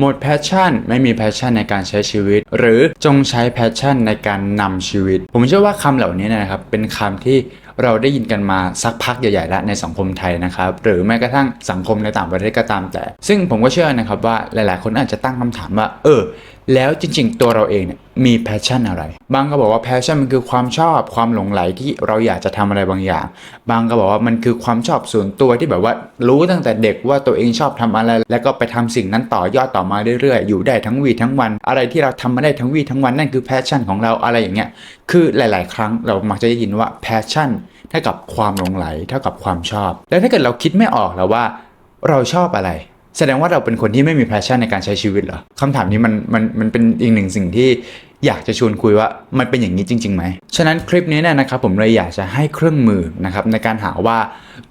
หมดแพชชั่น ไม่มีแพชชั่นในการใช้ชีวิต หรือจงใช้แพชชั่นในการนำชีวิต ผมเชื่อว่าคำเหล่านี้นะครับเป็นคำที่เราได้ยินกันมาสักพักใหญ่ๆแล้วในสังคมไทยนะครับหรือแม้กระทั่งสังคมในต่างประเทศก็ตามแต่ ซึ่งผมก็เชื่อนะครับว่าหลายๆ คนอาจจะตั้งคำถามว่า เออ แล้วจริงๆ ตัวเราเองเนี่ยมีแพชชั่นอะไร บางก็บอกว่าแพชชั่นมันคือความชอบความหลงไหลที่เราอยากจะทำอะไรบางอย่าง บางก็บอกว่ามันคือความชอบส่วนตัวที่แบบว่ารู้ตั้งแต่เด็กว่าตัวเองชอบทำอะไร แล้วก็ไปทำสิ่งนั้นต่อยอดต่อมาเรื่อยๆ อยู่ได้ทั้งวีทั้งวัน อะไรที่เราทำมาได้ทั้งวีทั้งวันนั่นคือแพชชั่นของเราอะไรอย่างเงี้ย คือหลาย ๆ ครั้งเรามักจะได้ยินว่าแพชชั่นเท่ากับความหลงไหลเท่ากับความชอบ แล้วถ้าเกิดเราคิดไม่ออกแล้วว่า เราชอบอะไร แสดงว่าเราเป็นคนที่ไม่มีแพชชั่นในการใช้ชีวิตเหรอคำถามนี้มันมันมันเป็นอีกหนึ่งสิ่งที่อยากจะชวนคุยว่ามันเป็นอย่างนี้จริงๆไหมฉะนั้นคลิปนี้เนี่ยนะครับผมเลยอยากจะให้เครื่องมือนะครับในการหาว่า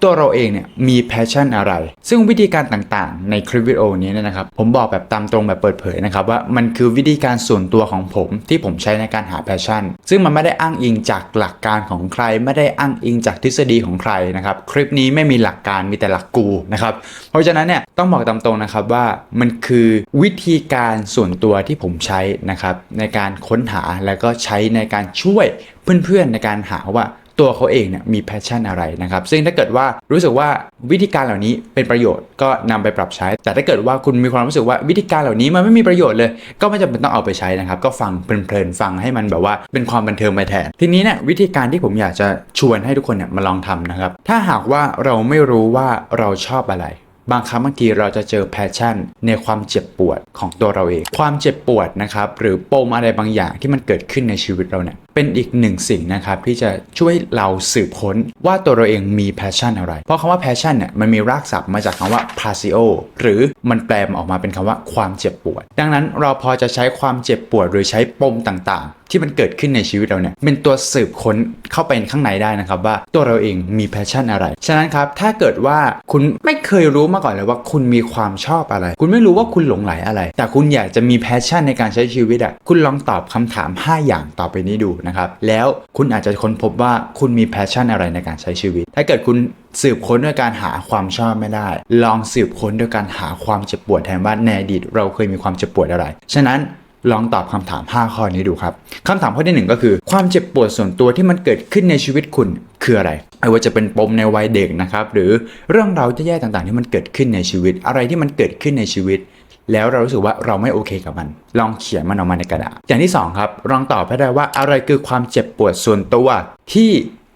ตัวเราเองเนี่ยมีแพชชั่นอะไร ซึ่งวิธีการต่างๆ ในคลิปวิดีโอนี้นะครับ ผมบอกแบบตามตรงแบบเปิดเผยนะครับว่ามันคือวิธีการส่วนตัวของผมที่ผมใช้ในการหาแพชชั่น ซึ่งมันไม่ได้อ้างอิงจากหลักการของใคร ไม่ได้อ้างอิงจากทฤษฎีของใครนะครับ คลิปนี้ไม่มีหลักการมีแต่หลักกูนะครับ เพราะฉะนั้นเนี่ยต้องบอกตามตรงนะครับว่ามันคือวิธีการส่วนตัวที่ผมใช้นะครับในการค้นหาแล้วก็ใช้ในการช่วยเพื่อนๆในการหาว่า ตัวเขาเองเนี่ยมีแพชชั่นอะไรนะครับ ซึ่งถ้าเกิดว่ารู้สึกว่าวิธีการเหล่านี้เป็นประโยชน์ก็นำไปปรับใช้ แต่ถ้าเกิดว่าคุณมีความรู้สึกว่าวิธีการเหล่านี้มันไม่มีประโยชน์เลย ก็ไม่จำเป็นต้องเอาไปใช้นะครับ ก็ฟังเพลินๆฟังให้มันแบบว่าเป็นความบันเทิงไปแทน ทีนี้เนี่ยวิธีการที่ผมอยากจะชวนให้ทุกคนเนี่ยมาลองทำนะครับ ถ้าหากว่าเราไม่รู้ว่าเราชอบอะไรบางครั้งบางทีเราจะเจอแพชชั่นในความเจ็บปวดของตัวเราเอง ความเจ็บปวดนะครับหรือปมอะไรบางอย่างที่มันเกิดขึ้นในชีวิตเราเนี่ย เป็นอีกหนึ่งสิ่งนะครับที่จะช่วยเราสืบค้นว่าตัวเราเองมีแพชชั่นอะไร เพราะคำว่าแพชชั่นเนี่ยมันมีรากศัพท์มาจากคำว่า pasio หรือมันแปลมาออกมาเป็นคำว่าความเจ็บปวด ดังนั้นเราพอจะใช้ความเจ็บปวดหรือใช้ปมต่างๆ ที่มันเกิดขึ้นในชีวิตเราเนี่ยเป็นตัวสืบค้นเข้าไปข้างในได้นะครับว่าตัวเราเองมีแพชชั่นอะไร ฉะนั้นครับถ้าเกิดว่าคุณไม่เคยรู้มาก่อนเลยว่าคุณมีความชอบอะไร คุณไม่รู้ว่าคุณหลงไหลอะไร แต่คุณอยากจะมีแพชชั่นในการใช้ชีวิตอะคุณลองตอบคำถาม 5 อย่างต่อไปนี้ดูนะครับแล้วคุณอาจจะค้นพบว่าคุณมีแพชชั่นอะไรในการใช้ชีวิต ถ้าเกิดคุณสืบค้นด้วยการหาความชอบไม่ได้ ลองสืบค้นด้วยการหาความเจ็บปวดแทนว่าในอดีตเราเคยมีความเจ็บปวดอะไร ฉะนั้นลองตอบคำถาม 5 ข้อนี้ดูครับคำถามข้อที่หนึ่งก็คือ ความเจ็บปวดส่วนตัวที่มันเกิดขึ้นในชีวิตคุณคืออะไรไม่ว่าจะเป็นปมในวัยเด็กนะครับหรือเรื่องราวแย่ๆต่างๆ ที่มันเกิดขึ้นในชีวิต อะไรที่มันเกิดขึ้นในชีวิต แล้วเรารู้สึกว่าเราไม่โอเคกับมัน ลองเขียนมันออกมาในกระดาษ อย่างที่ 2 ครับลองตอบให้ได้ว่าอะไรคือความเจ็บปวดส่วนตัวที่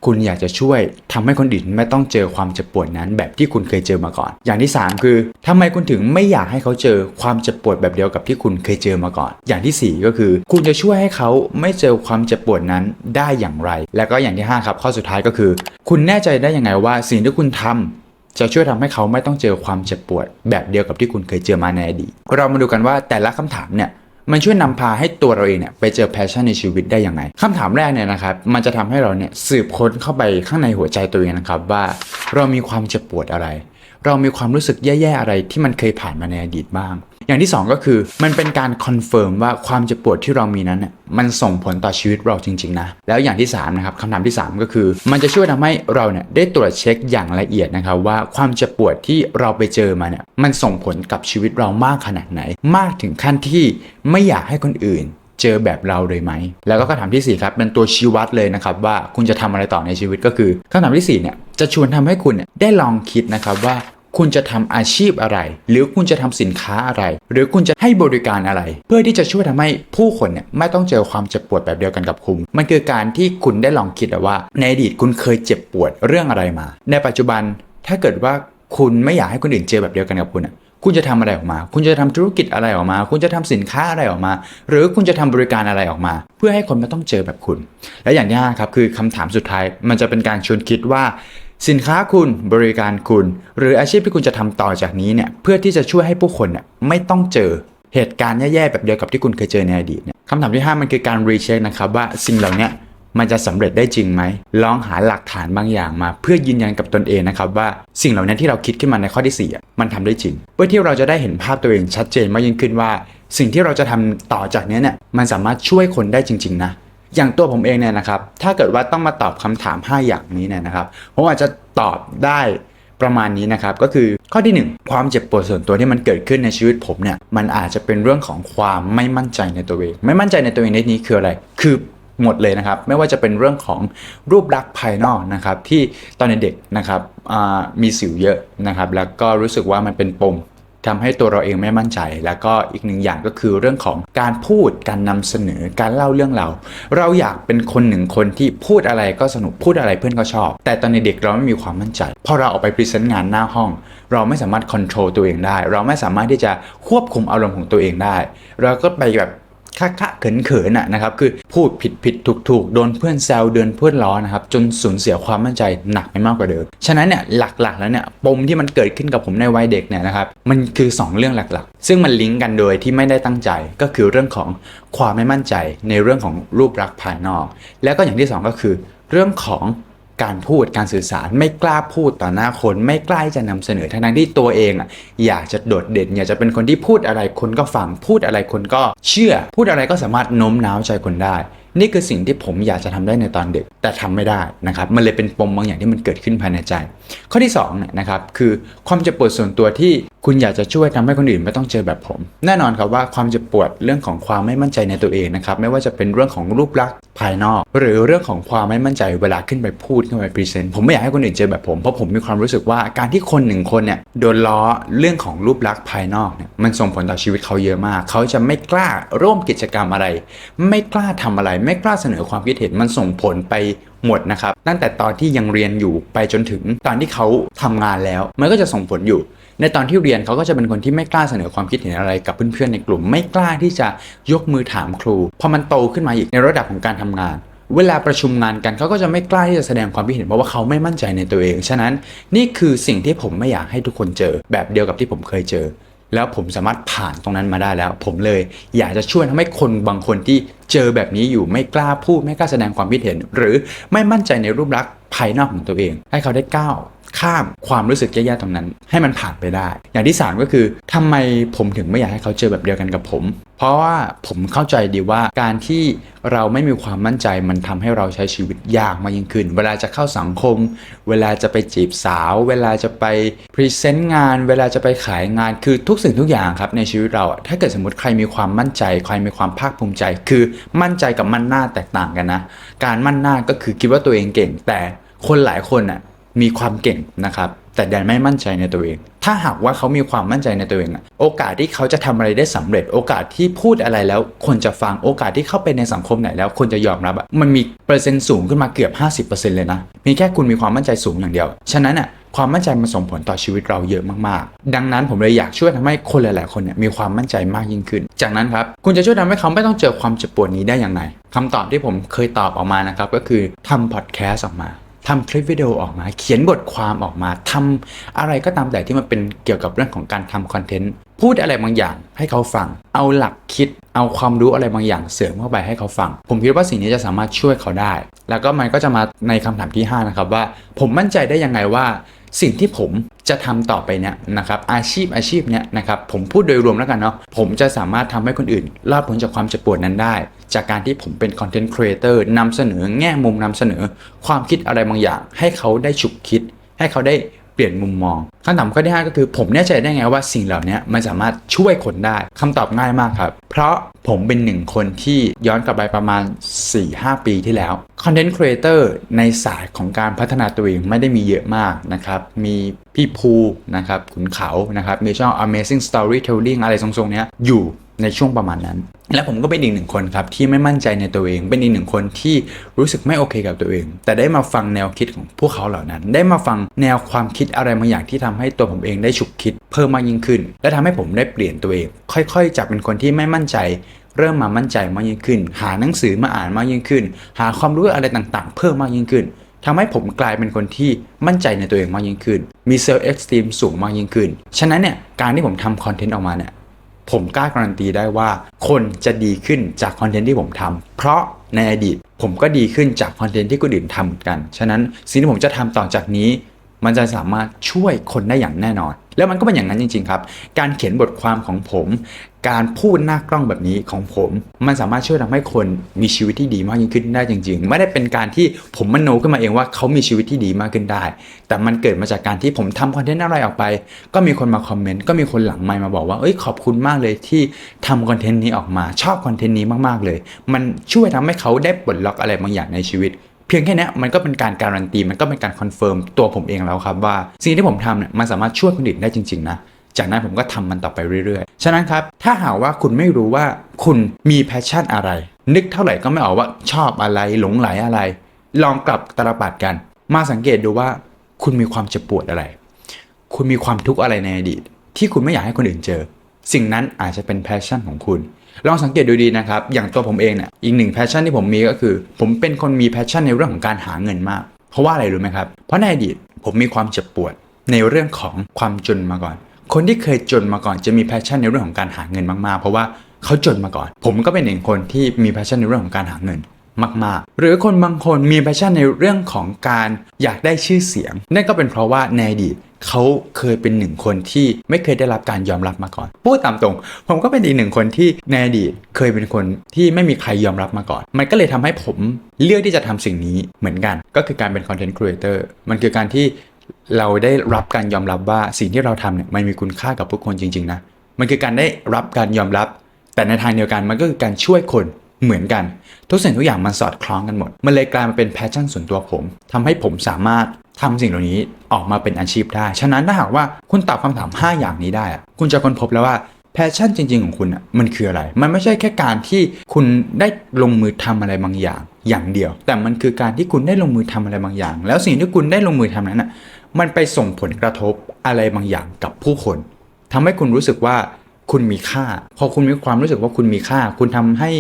คุณอยากจะช่วยทำให้คนอื่นไม่ต้องเจอความเจ็บปวดนั้นแบบที่คุณเคยเจอมาก่อน อย่างที่ 3 คือทำไมคุณถึงไม่อยากให้เขาเจอความเจ็บปวดแบบเดียวกับที่คุณเคยเจอมาก่อน อย่างทีสี่4 ก็คือ คุณจะช่วยให้เขาไม่เจอความเจ็บปวดนั้นได้อย่างไร แล้วก็อย่างที่ห้าครับ ข้อสุดท้ายก็คือ คุณแน่ใจได้ยังไงว่าสิ่งที่คุณทำ จะช่วยทำให้เขาไม่ต้องเจอความเจ็บปวด แบบเดียวกับที่คุณเคยเจอมาในอดีตเรามาดูกันว่าแต่ละคำถามเนี่ยมันช่วยนำพาให้ตัวเราเองเนี่ยไปเจอแพชชั่นในชีวิตได้ยังไงคำถามแรกเนี่ยนะครับมันจะทำให้เราเนี่ยสืบค้นเข้าไปข้างในหัวใจตัวเองนะครับว่าเรามีความเจ็บปวดอะไร เรามีความรู้สึกแย่ๆอะไรที่มันเคยผ่านมาในอดีตบ้าง อย่างที่ 2 ก็คือมันเป็นการคอนเฟิร์มว่าความเจ็บปวดที่เรามีนั้นเนี่ยมันส่งผลต่อชีวิตเราจริง ๆ นะ แล้วอย่างที่3นะครับคำถามที่ 3 ก็คือ มันจะช่วยทำให้เราเนี่ยได้ตรวจเช็คอย่างละเอียดนะครับว่าความเจ็บปวดที่เราไปเจอมาเนี่ยมันส่งผลกับชีวิตเรามากขนาดไหน มากถึงขั้นที่ไม่อยากให้คนอื่นเจอแบบเราเลยไหม แล้วก็คำถามทีสี่ 4 ครับ เป็นตัวชี้วัดเลยนะครับ ว่าคุณจะทำอะไรต่อในชีวิตก็คือคำถามที่4เนี่ยจะชวนทำให้คุณเนี่ยได้ลองคิดนะครับว่า คุณจะทำอาชีพอะไร หรือคุณจะทำสินค้าอะไร หรือคุณจะให้บริการอะไร เพื่อที่จะช่วยทำให้ผู้คนเนี่ยไม่ต้องเจอความเจ็บปวดแบบเดียวกันกับคุณ มันคือการที่คุณได้ลองคิดว่า ในอดีตคุณเคยเจ็บปวดเรื่องอะไรมา ในปัจจุบันถ้าเกิดว่าคุณไม่อยากให้คนอื่นเจอแบบเดียวกันกับคุณอะคุณจะทำอะไรออกมา คุณจะทำธุรกิจอะไรออกมา คุณจะทำสินค้าอะไรออกมา หรือคุณจะทำบริการอะไรออกมา เพื่อให้คนไม่ต้องเจอแบบคุณ และอย่างที่ห้าครับคือคำถามสุดท้ายมันจะเป็นการชวนคิดว่า สินค้าคุณบริการคุณ หรืออาชีพที่คุณจะทำต่อจากนี้เนี่ยเพื่อที่จะช่วยให้ผู้คนเนี่ยไม่ต้องเจอเหตุการณ์แย่ๆแบบเดียวกับที่คุณเคยเจอในอดีตเนี่ยคำถามที่ 5 มันคือการรีเช็คนะครับว่าสิ่งเหล่านี้มันจะสำเร็จได้จริงไหม ลองหาหลักฐานบางอย่างมา เพื่อยืนยันกับตนเองนะครับว่าสิ่งเหล่านี้ที่เราคิดขึ้นมาในข้อที่4อะมันทำได้จริง เพื่อที่เราจะได้เห็นภาพตัวเองชัดเจนมากยิ่งขึ้นว่า สิ่งที่เราจะทำต่อจากนี้เนี่ยมันสามารถช่วยคนได้จริง ๆ นะ อย่างตัวผมเองเนี่ยนะครับ ถ้าเกิดว่าต้องมาตอบคำถาม 5 อย่างนี้เนี่ยนะครับ ผมอาจจะตอบได้ประมาณนี้นะครับ ก็คือข้อที่หนึ่งความเจ็บปวดส่วนตัวที่มันเกิดขึ้นในชีวิตผมเนี่ย มันอาจจะเป็นเรื่องของความไม่มั่นใจในตัวเอง ไม่มั่นใจในตัวเองในนี้คืออะไร คือหมดเลยนะครับ ไม่ว่าจะเป็นเรื่องของรูปลักษณ์ภายนอกนะครับ ที่ตอนเด็กๆนะครับมีสิวเยอะนะครับ แล้วก็รู้สึกว่ามันเป็นปม ทำให้ตัวเราเองไม่มั่นใจ แล้วก็อีกหนึ่งอย่างก็คือเรื่องของการพูดการนำเสนอการเล่าเรื่องเรา เราอยากเป็นคนหนึ่งคนที่พูดอะไรก็สนุกพูดอะไรเพื่อนก็ชอบ แต่ตอนเด็กเราไม่มีความมั่นใจพอเราออกไปพรีเซนต์งานหน้าห้อง เราไม่สามารถควบคุมตัวเองได้ เราไม่สามารถที่จะควบคุมอารมณ์ของตัวเองได้ เราก็ไปแบบ คะคะเขินเขินๆอะนะครับคือพูดผิดผิดถูกถูกโดนเพื่อนแซวเดินเพื่อนล้อนะครับจนสูญเสียความมั่นใจหนักไปมากกว่าเดิม ฉะนั้นเนี่ยหลักๆแล้วเนี่ยปมที่มันเกิดขึ้นกับผมในวัยเด็กเนี่ยนะครับมันคือ 2 เรื่องหลักๆ ซึ่งมันลิงก์กันโดยที่ไม่ได้ตั้งใจก็คือเรื่องของความไม่มั่นใจในเรื่องของรูปลักษณ์ภายนอก แล้วก็อย่างที่สองก็คือ เรื่องของ การพูดการสื่อสารไม่กล้าพูดต่อหน้าคนไม่กล้าจะนำเสนอทั้งๆที่ตัวเองอะอยากจะโดดเด่นอยากจะเป็นคนที่พูดอะไรคนก็ฟังพูดอะไรคนก็เชื่อ พูดอะไรก็สามารถโน้มน้าวใจคนได้ นี่คือสิ่งที่ผมอยากจะทำได้ในตอนเด็ก แต่ทำไม่ได้นะครับมันเลยเป็นปมบางอย่างที่มันเกิดขึ้นภายในใจ ข้อที่2เนี่ยนะครับคือความเจ็บปวดส่วนตัวที่คุณอยากจะช่วยทำให้คนอื่นไม่ต้องเจอแบบผม แน่นอนครับว่าความเจ็บปวดเรื่องของความไม่มั่นใจในตัวเองนะครับไม่ว่าจะเป็นเรื่องของรูปลักษณ์ภายนอก หรือเรื่องของความไม่มั่นใจเวลาขึ้นไปพูดขึ้นไปพรีเซนต์ผมไม่อยากให้คนอื่นเจอแบบผมเพราะผมมีความรู้สึกว่าการที่คนหนึ่งคนเนี่ยโดนล้อเรื่องของรูปลักษณ์ภายนอกเนี่ยมันส่งผลต่อชีวิตเขาเยอะมาก เขาจะไม่กล้าร่วมกิจกรรมอะไร ไม่กล้าทำอะไร ไม่กล้าเสนอความคิดเห็นมันส่งผลไป หมดนะครับตั้งแต่ตอนที่ยังเรียนอยู่ไปจนถึงตอนที่เขาทำงานแล้ว มันก็จะส่งผลอยู่ ในตอนที่เรียนเขาก็จะเป็นคนที่ไม่กล้าเสนอความคิดเห็นอะไรกับเพื่อนๆในกลุ่ม ไม่กล้าที่จะยกมือถามครูพอมันโตขึ้นมาอีกในระดับของการทำงานเวลาประชุมงานกันเขาก็จะไม่กล้าที่จะแสดงความคิดเห็นเพราะว่าเขาไม่มั่นใจในตัวเอง ฉะนั้นนี่คือสิ่งที่ผมไม่อยากให้ทุกคนเจอแบบเดียวกับที่ผมเคยเจอ แล้วผมสามารถผ่านตรงนั้นมาได้แล้ว ผมเลยอยากจะช่วยทำให้คนบางคนที่เจอแบบนี้อยู่ไม่กล้าพูดไม่กล้าแสดงความคิดเห็น หรือไม่มั่นใจในรูปลักษณ์ภายนอกของตัวเอง ให้เขาได้ก้าว ข้ามความรู้สึกแย่ๆตรงนั้น ให้มันผ่านไปได้ อย่างที่สามก็คือทำไมผมถึงไม่อยากให้เขาเจอแบบเดียวกันกับผม เพราะว่าผมเข้าใจดีว่าการที่เราไม่มีความมั่นใจมันทำให้เราใช้ชีวิตยากมากยิ่งขึ้น เวลาจะเข้าสังคม เวลาจะไปจีบสาว เวลาจะไปพรีเซนต์งาน เวลาจะไปขายงานคือทุกสิ่งทุกอย่างครับในชีวิตเราถ้าเกิดสมมติใครมีความมั่นใจ ใครมีความภาคภูมิใจ คือมั่นใจกับมั่นหน้าแตกต่างกันนะ การมั่นหน้าก็คือคิดว่าตัวเองเก่งแต่คนหลายคนอะ มีความเก่งนะครับ แต่ดันไม่มั่นใจในตัวเอง ถ้าหากว่าเขามีความมั่นใจในตัวเองโอกาสที่เขาจะทำอะไรได้สำเร็จ โอกาสที่พูดอะไรแล้ว คนจะฟังโอกาสที่เข้าไปในสังคมไหนแล้ว คนจะยอมรับมันมีเปอร์เซ็นต์สูงขึ้นมาเกือบ 50%เลยนะ มีแค่คุณมีความมั่นใจสูงอย่างเดียว ฉะนั้นอะความมั่นใจมันส่งผลต่อชีวิตเราเยอะมากๆ ดังนั้นผมเลยอยากช่วยทำให้คนหลาย ๆ คนเนี่ยมีความมั่นใจมากยิ่งขึ้น จากนั้นครับ คุณจะช่วยทำให้เขาไม่ต้องเจอความเจ็บปวดนี้ได้อย่างไรคำตอบที่ผมเคยตอบออกมานะครับก็คือทำพอดแคสต์ออกมา ทำคลิปวิดีโอออกมา เขียนบทความออกมาทำอะไรก็ตามแต่ที่มันเป็นเกี่ยวกับเรื่องของการทำคอนเทนต์ พูดอะไรบางอย่างให้เขาฟัง เอาหลักคิด เอาความรู้อะไรบางอย่างเสริมเข้าไปให้เขาฟัง ผมคิดว่าสิ่งนี้จะสามารถช่วยเขาได้ แล้วก็มันก็จะมาในคำถามที่ 5 นะครับว่า ผมมั่นใจได้ยังไงว่า สิ่งที่ผมจะทำต่อไปเนี่ยนะครับอาชีพอาชีพเนี่ยนะครับผมพูดโดยรวมแล้วกันเนาะผมจะสามารถทำให้คนอื่นรอดพ้นจากความเจ็บปวดนั้นได้ จากการที่ผมเป็นคอนเทนต์ครีเอเตอร์นำเสนอแง่มุมนำเสนอ ความคิดอะไรบางอย่าง ให้เขาได้ฉุกคิด ให้เขาได้เปลี่ยนมุมมองคำถามข้อที่5ก็คือผมแน่ใจได้ไงว่าสิ่งเหล่านี้มันสามารถช่วยคนได้คำตอบง่ายมากครับ เพราะผมเป็นหนึ่งคนที่ย้อนกลับไปประมาณ 4-5 ปีที่แล้วคอนเทนต์ครีเอเตอร์ในสายของการพัฒนาตัวเองไม่ได้มีเยอะมากนะครับ มีพี่ภูนะครับขุนเขานะครับมีช่อง Amazing Storytelling อะไรทรงๆเนี้ยอยู่ ในช่วงประมาณนั้น และผมก็เป็นอีกหนึ่งคนครับที่ไม่มั่นใจในตัวเอง เป็นอีกหนึ่งคนที่รู้สึกไม่โอเคกับตัวเอง แต่ได้มาฟังแนวคิดของพวกเขาเหล่านั้น ได้มาฟังแนวความคิดอะไรบางอย่างที่ทำให้ตัวผมเองได้ฉุกคิดเพิ่มมากยิ่งขึ้น และทำให้ผมได้เปลี่ยนตัวเอง ค่อยๆจากเป็นคนที่ไม่มั่นใจเริ่มมามั่นใจมากยิ่งขึ้น หาหนังสือมาอ่านมากยิ่งขึ้น หาความรู้อะไรต่างๆ เพิ่มมากยิ่งขึ้นทำให้ผมกลายเป็นคนที่มั่นใจในตัวเองมากยิ่งขึ้น มีเซลล์เอ็กซ์ตรีมสูงมากยิ่งขึ้น ฉะนั้นเนี่ย การที่ผมทำคอนเทนต์ออกมาเนี่ย ผมกล้าการันตีได้ว่า คนจะดีขึ้นจากคอนเทนต์ที่ผมทำเพราะในอดีตผมก็ดีขึ้นจากคอนเทนต์ที่คนอื่นทำเหมือนกัน ฉะนั้นสิ่งที่ผมจะทำต่อจากนี้ มันจะสามารถช่วยคนได้อย่างแน่นอน แล้วมันก็เป็นอย่างนั้นจริง ๆ ครับ การเขียนบทความของผม การพูดหน้ากล้องแบบนี้ของผม มันสามารถช่วยทำให้คนมีชีวิตที่ดีมากยิ่งขึ้นได้จริง ๆ ไม่ได้เป็นการที่ผมมโนขึ้นมาเองว่าเขามีชีวิตที่ดีมากขึ้นได้ แต่มันเกิดมาจากการที่ผมทำคอนเทนต์อะไรออกไป ก็มีคนมาคอมเมนต์ก็มีคนหลังไมค์มาบอกว่าเอ้ยขอบคุณมากเลยที่ทำคอนเทนต์นี้ออกมาชอบคอนเทนต์นี้มากๆเลย มันช่วยทำให้เขาได้ปลดล็อกอะไรบางอย่างในชีวิต พียงแค่นี้มันก็เป็นการการันตีมันก็เป็นการคอนเฟิร์มตัวผมเองแล้วครับว่า สิ่งที่ผมทำเนี่ยมันสามารถช่วยคนอื่นได้จริง ๆ นะ จากนั้นผมก็ทำมันต่อไปเรื่อยๆ ฉะนั้นครับ ถ้าหากว่าคุณไม่รู้ว่าคุณมีแพชชั่นอะไร นึกเท่าไหร่ก็ไม่ออกว่าชอบอะไรหลงไหลอะไร ลองกลับตาลปัดกัน มาสังเกตดูว่าคุณมีความเจ็บปวดอะไร คุณมีความทุกข์อะไรในอดีต ที่คุณไม่อยากให้คนอื่นเจอ สิ่งนั้นอาจจะเป็นแพชชั่นของคุณ ลองสังเกตดูดีนะครับ อย่างตัวผมเองเนี่ยอีกหนึ่งแพชชั่นที่ผมมีก็คือ ผมเป็นคนมีแพชชั่นในเรื่องของการหาเงินมาก เพราะว่าอะไรรู้ไหมครับ เพราะในอดีตผมมีความเจ็บปวดในเรื่องของความจนมาก่อน คนที่เคยจนมาก่อนจะมีแพชชั่นในเรื่องของการหาเงินมากๆ เพราะว่าเขาจนมาก่อน ผมก็เป็นหนึ่งคนที่มีแพชชั่นในเรื่องของการหาเงิน มากๆ หรือคนบางคนมีแพชชั่นในเรื่องของการอยากได้ชื่อเสียง นั่นก็เป็นเพราะว่าในอดีตเขาเคยเป็นหนึ่งคนที่ไม่เคยได้รับการยอมรับมาก่อน พูดตามตรง ผมก็เป็นอีกหนึ่งคนที่ในอดีตเคยเป็นคนที่ไม่มีใครยอมรับมาก่อน มันก็เลยทำให้ผมเลือกที่จะทำสิ่งนี้เหมือนกัน ก็คือการเป็นคอนเทนต์ครีเอเตอร์มันคือการที่เราได้รับการยอมรับว่าสิ่งที่เราทำเนี่ยมันมีคุณค่ากับผู้คนจริง ๆ นะ มันคือการได้รับการยอมรับ แต่ในทางเดียวกันมันก็คือการช่วยคนเหมือนกัน ทุกสิ่งทุกอย่างมันสอดคล้องกันหมด มันเลยกลายมาเป็นแพชชั่นส่วนตัวผมทำให้ผมสามารถทำสิ่งเหล่านี้ออกมาเป็นอาชีพได้ ฉะนั้นถ้าหากว่าคุณตอบคำถาม 5 อย่างนี้ได้ คุณจะค้นพบแล้วว่าแพชชั่นจริง ๆ ของคุณมันคืออะไร มันไม่ใช่แค่การที่คุณได้ลงมือทำอะไรบางอย่าง อย่างเดียว แต่มันคือการที่คุณได้ลงมือทำอะไรบางอย่าง แล้วสิ่งที่คุณได้ลงมือทำนั้นอะ มันไปส่งผลกระทบอะไรบางอย่างกับผู้คนทำให้คุณรู้สึกว่าคุณมีค่า พอคุณมีความรู้สึกว่าคุณมีค่า คุณทำให้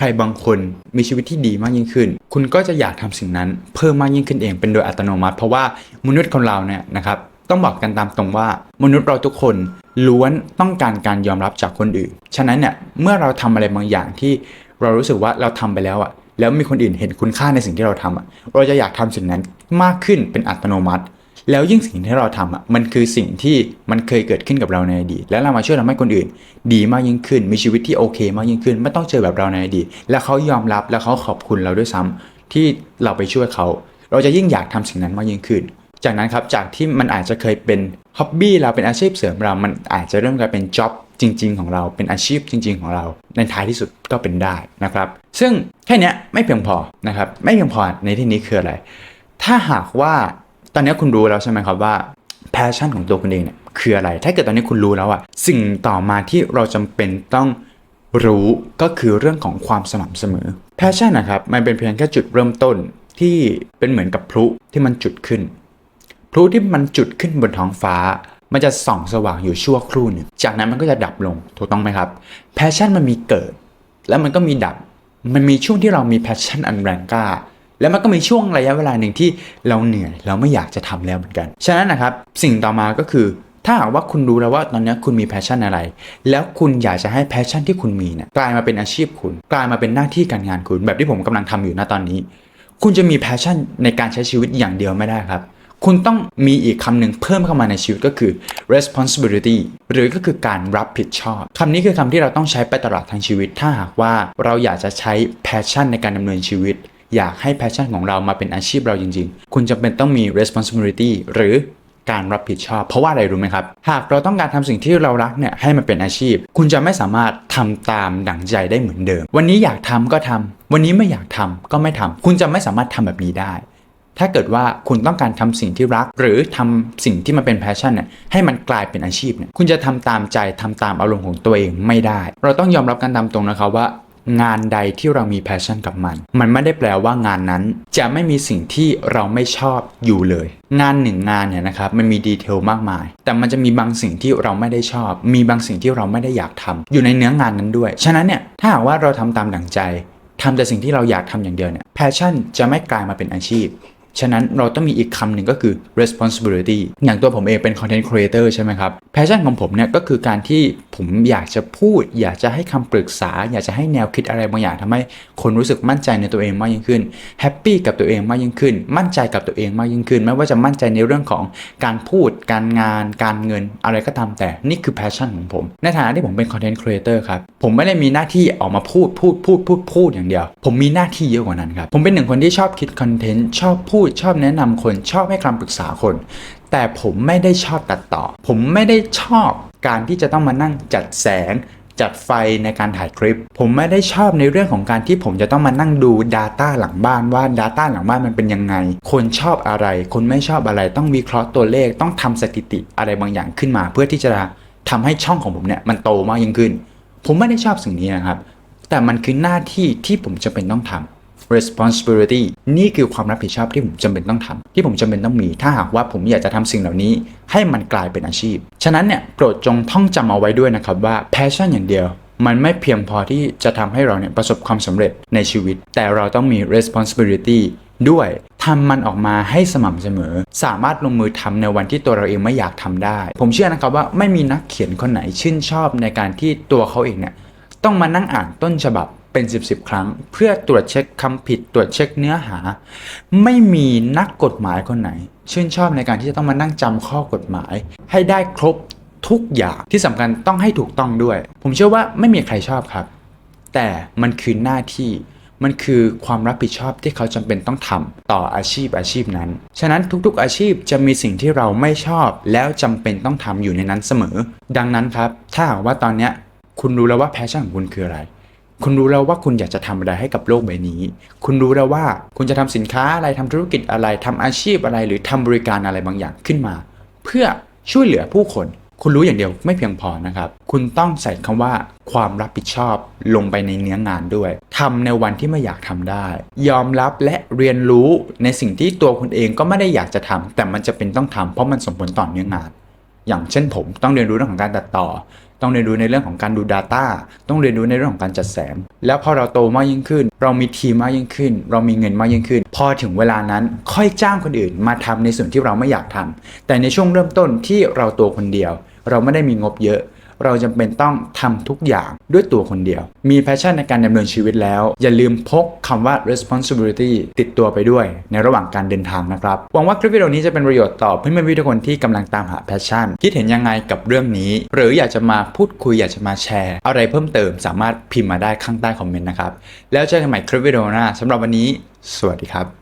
ใครบางคนมีชีวิตที่ดีมากยิ่งขึ้น คุณก็จะอยากทำสิ่งนั้นเพิ่มมากยิ่งขึ้นเองเป็นโดยอัตโนมัติ เพราะว่ามนุษย์คนเราเนี่ยนะครับต้องบอกกันตามตรงว่ามนุษย์เราทุกคนล้วนต้องการการยอมรับจากคนอื่น ฉะนั้นเนี่ยเมื่อเราทำอะไรบางอย่างที่เรารู้สึกว่าเราทำไปแล้วอะแล้วมีคนอื่นเห็นคุณค่าในสิ่งที่เราทำอะเราจะอยากทำสิ่งนั้นมากขึ้นเป็นอัตโนมัติ แล้วยิ่งสิ่งที่เราทำอะมันคือสิ่งที่มันเคยเกิดขึ้นกับเราในอดีตแล้วเรามาช่วยทำให้คนอื่น ดีมากยิ่งขึ้น มีชีวิตที่โอเค มากยิ่งขึ้น ไม่ต้องเจอแบบเราในอดีตแล้วเขายอมรับแล้วเขาขอบคุณเราด้วยซ้ำที่เราไปช่วยเขา เราจะยิ่งอยากทำสิ่งนั้นมากยิ่งขึ้น จากนั้นครับจากที่มันอาจจะเคยเป็นฮ็อบบี้เราเป็นอาชีพเสริมเรา มันอาจจะเริ่มกลายเป็นจ็อบจริง ๆ ของเราเป็นอาชีพจริง ๆ ของเรา ในท้ายที่สุดก็เป็นได้นะครับ ซึ่งแค่นี้ไม่เพียงพอนะครับไม่เพียงพอในที่นี้คืออะไร ถ้าหากว่า อนนี้คุณรู้แล้วใช่ไหมครับว่าแพชชั่นของตัวคุณเองเนี่ยคืออะไร ถ้าเกิดตอนนี้คุณรู้แล้วอะสิ่งต่อมาที่เราจำเป็นต้องรู้ก็คือเรื่องของความสม่ำเสมอแพชชั่นนะครับมันเป็นเพียงแค่จุดเริ่มต้นที่เป็นเหมือนกับพลุที่มันจุดขึ้น พลุที่มันจุดขึ้นบนท้องฟ้า มันจะส่องสว่างอยู่ชั่วครู่หนึ่งจากนั้นมันก็จะดับลงถูกต้องไหมครับแพชชั่นมันมีเกิด แล้วมันก็มีดับ มันมีช่วงที่เรามีแพชชั่นอันแรงกล้า แล้วมันก็มีช่วงระยะเวลาหนึ่งที่เราเหนื่อยเราไม่อยากจะทำแล้วเหมือนกัน ฉะนั้นนะครับสิ่งต่อมาก็คือ ถ้าหากว่าคุณรู้แล้วว่าตอนนี้คุณมีแพชชั่นอะไร แล้วคุณอยากจะให้แพชชั่นที่คุณมีเนี่ยกลายมาเป็นอาชีพคุณ กลายมาเป็นหน้าที่การงานคุณแบบที่ผมกำลังทำอยู่ณตอนนี้ คุณจะมีแพชชั่นในการใช้ชีวิตอย่างเดียวไม่ได้ครับคุณต้องมีอีกคำหนึ่งเพิ่มเข้ามาในชีวิตก็คือ responsibility หรือก็คือการรับผิดชอบคำนี้คือคำที่เราต้องใช้ไปตลอดทั้งชีวิต ถ้าหากว่าเราอยากจะใช้ passion ในการดำเนินชีวิต อยากให้ passion ของเรามาเป็นอาชีพเราจริง ๆ คุณจำเป็นต้องมี responsibility หรือการรับผิดชอบ เพราะว่าอะไรรู้ไหมครับ หากเราต้องการทำสิ่งที่เรารักเนี่ยให้มันเป็นอาชีพ คุณจะไม่สามารถทำตามดั่งใจได้เหมือนเดิม วันนี้อยากทำก็ทำวันนี้ไม่อยากทำก็ไม่ทำคุณจะไม่สามารถทำแบบนี้ได้ ถ้าเกิดว่าคุณต้องการทำสิ่งที่รัก หรือทำสิ่งที่มันเป็นแพชชั่นเนี่ยให้มันกลายเป็นอาชีพเนี่ยคุณจะทำตามใจทำตามอารมณ์ของตัวเองไม่ได้ เราต้องยอมรับกันตามตรงนะครับว่า งานใดที่เรามีแพชชั่นกับมัน มันไม่ได้แปลว่างานนั้น จะไม่มีสิ่งที่เราไม่ชอบอยู่เลย งานหนึ่งงานเนี่ยนะครับมันมีดีเทลมากมาย แต่มันจะมีบางสิ่งที่เราไม่ได้ชอบ มีบางสิ่งที่เราไม่ได้อยากทำอยู่ในเนื้องานนั้นด้วย ฉะนั้นเนี่ยถ้าหากว่าเราทำตามดั่งใจทำแต่สิ่งที่เราอยากทำอย่างเดียวเนี่ยแพชชั่นจะไม่กลายมาเป็นอาชีพ ฉะนั้นเราต้องมีอีกคำหนึ่งก็คือ responsibility อย่างตัวผมเองเป็น content creator ใช่ไหมครับ passion ของผมเนี่ยก็คือการที่ผมอยากจะพูด อยากจะให้คำปรึกษา อยากจะให้แนวคิดอะไรบางอย่างทำให้คนรู้สึกมั่นใจในตัวเองมากยิ่งขึ้น แฮปปี้กับตัวเองมากยิ่งขึ้น มั่นใจกับตัวเองมากยิ่งขึ้น ไม่ว่าจะมั่นใจในเรื่องของการพูด การงาน การเงิน อะไรก็ตามแต่ นี่คือ passion ของผม ในฐานะที่ผมเป็น content creator ครับ ผมไม่ได้มีหน้าที่ออกมาพูด พูด พูด พูด พูดอย่างเดียว ผมมีหน้าที่เยอะกว่านั้นครับ ผมเป็นหนึ่งคนที่ชอบคิดคอนเทนต์ ชอบพูดชอบแนะนำคนชอบให้คำปรึกษาคน แต่ผมไม่ได้ชอบตัดต่อ ผมไม่ได้ชอบการที่จะต้องมานั่งจัดแสง จัดไฟในการถ่ายคลิป ผมไม่ได้ชอบในเรื่องของการที่ผมจะต้องมานั่งดู Data หลังบ้านว่า Data หลังบ้านมันเป็นยังไง คนชอบอะไร คนไม่ชอบอะไร ต้องวิเคราะห์ตัวเลข ต้องทำสถิติอะไรบางอย่างขึ้นมา เพื่อที่จะทำให้ช่องของผมเนี่ยมันโตมากยิ่งขึ้น ผมไม่ได้ชอบสิ่งนี้นะครับ แต่มันคือหน้าที่ที่ผมจำเป็นต้องทำ responsibility นี่คือความรับผิดชอบที่ผมจำเป็นต้องทำที่ผมจำเป็นต้องมี ถ้าหากว่าผมอยากจะทำสิ่งเหล่านี้ ให้มันกลายเป็นอาชีพ ฉะนั้นเนี่ยโปรดจงท่องจำเอาไว้ด้วยนะครับว่า passion อย่างเดียว มันไม่เพียงพอที่จะทำให้เราเนี่ยประสบความสำเร็จในชีวิต แต่เราต้องมี responsibility ด้วยทำมันออกมาให้สม่ำเสมอ สามารถลงมือทำในวันที่ตัวเราเองไม่อยากทำได้ ผมเชื่อนะครับว่าไม่มีนักเขียนคนไหนชื่นชอบในการที่ตัวเขาเองเนี่ย ต้องมานั่งอ่านต้นฉบับเป็น 10บสครั้ง เพื่อตรวจเช็คคำผิดตรวจเช็คเนื้อหา ไม่มีนักกฎหมายคนไหน ชื่นชอบในการที่จะต้องมานั่งจำข้อกฎหมาย ให้ได้ครบทุกอย่างที่สำคัญต้องให้ถูกต้องด้วย ผมเชื่อว่าไม่มีใครชอบครับ แต่มันคือหน้าที่มันคือความรับผิดชอบที่เขาจำเป็นต้องทำต่ออาชีพอาชีพนั้น ฉะนั้นทุกๆอาชีพจะมีสิ่งที่เราไม่ชอบ แล้วจำเป็นต้องทำอยู่ในนั้นเสมอ ดังนั้นครับ ถ้าหากว่าตอนเนี้ย คุณรู้แล้วว่าแพชชั่นของคุณคืออะไร คุณรู้แล้วว่าคุณอยากจะทำอะไรให้กับโลกใบนี้ คุณรู้แล้วว่าคุณจะทำสินค้าอะไรทำธุรกิจอะไรทำอาชีพอะไร หรือทำบริการอะไรบางอย่างขึ้นมา เพื่อช่วยเหลือผู้คน คุณรู้อย่างเดียวไม่เพียงพอนะครับ คุณต้องใส่คำว่าความรับผิดชอบลงไปในเนื้องานด้วยทำในวันที่ไม่อยากทำได้ ยอมรับและเรียนรู้ในสิ่งที่ตัวคุณเองก็ไม่ได้อยากจะทำแต่มันจะเป็นต้องทำเพราะมันส่งผลต่อเนื้องาน อย่างเช่นผมต้องเรียนรู้เรื่องของการตัดต่อ ต้องเรียนรู้ในเรื่องของการดู Data ต้องเรียนรู้ในเรื่องของการจัดแสงแล้วพอเราโตมากยิ่งขึ้น เรามีทีมมากยิ่งขึ้น เรามีเงินมากยิ่งขึ้น พอถึงเวลานั้นค่อยจ้างคนอื่นมาทำในส่วนที่เราไม่อยากทำแต่ในช่วงเริ่มต้นที่เราตัวคนเดียว เราไม่ได้มีงบเยอะ เราจำเป็นต้องทำทุกอย่างด้วยตัวคนเดียว มีแพชชั่นในการดำเนินชีวิตแล้ว อย่าลืมพกคำว่า responsibility ติดตัวไปด้วย ในระหว่างการเดินทางนะครับ หวังว่าคลิปวิดีโอนี้จะเป็นประโยชน์ต่อเพื่อนๆทุกคนที่กำลังตามหาแพชชั่น คิดเห็นยังไงกับเรื่องนี้ หรืออยากจะมาพูดคุยอยากจะมาแชร์ อะไรเพิ่มเติมสามารถพิมพ์มาได้ข้างใต้คอมเมนต์นะครับ แล้วเจอกันใหม่คลิปวิดีโอหน้าสำหรับวันนี้ สวัสดีครับ